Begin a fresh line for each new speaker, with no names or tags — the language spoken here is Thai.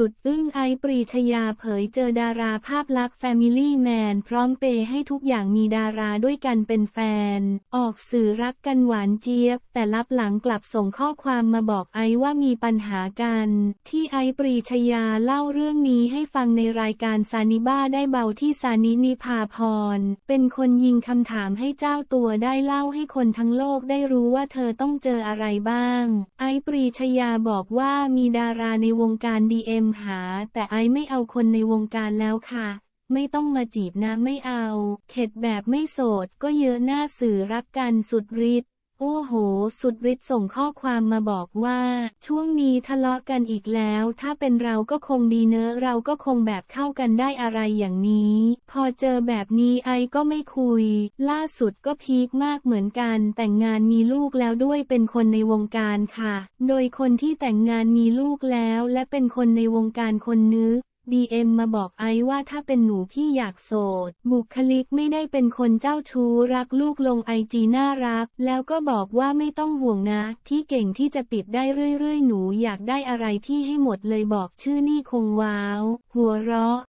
สุดอึ้งไอปรีชยาเผยเจอดาราภาพลักษณ์แฟมิลี่แมนพร้อมเปให้ทุกอย่างมีดาราด้วยกันเป็นแฟน ออกสื่อรักกันหวานเจี๊ยบ แต่ลับหลังกลับส่งข้อความมาบอกไอว่ามีปัญหากัน ที่ไอปรีชยาเล่าเรื่องนี้ให้ฟังในรายการซานิบ้าได้เบาที่ซานินิพาพร เป็นคนยิงคำถามให้เจ้าตัวได้เล่าให้คนทั้งโลกได้รู้ว่าเธอต้องเจออะไรบ้าง ไอปรีชยาบอกว่ามีดาราในวงการดีเอ็มหา แต่ไอไม่เอาคนในวงการแล้วค่ะ ไม่ต้องมาจีบนะไม่เอา เข็ดแบบไม่โสดก็เยอะหน้าสื่อรักกันสุดฤทธิ์ โอ้โห สุดฤทธิ์ส่งข้อความมาบอกว่า ช่วงนี้ทะเลาะกันอีกแล้ว ถ้าเป็นเราก็คงดีเนอะ เราก็คงแบบเข้ากันได้อะไรอย่างนี้ พอเจอแบบนี้ไอก็ไม่คุย ล่าสุดก็พีคมากเหมือนกัน แต่งงานมีลูกแล้วด้วยเป็นคนในวงการค่ะ โดยคนที่แต่งงานมีลูกแล้วและเป็นคนในวงการคนนึก ดีเอ็มมาบอกไอว่าถ้าเป็นหนูพี่อยากโสด บุคลิกไม่ได้เป็นคนเจ้าชู้รักลูกลงไอจีน่ารัก แล้วก็บอกว่าไม่ต้องห่วงนะพี่เก่งที่จะปิดได้เรื่อยๆ หนูอยากได้อะไรพี่ให้หมดเลยบอกชื่อนี่คงว้าว หัวเราะ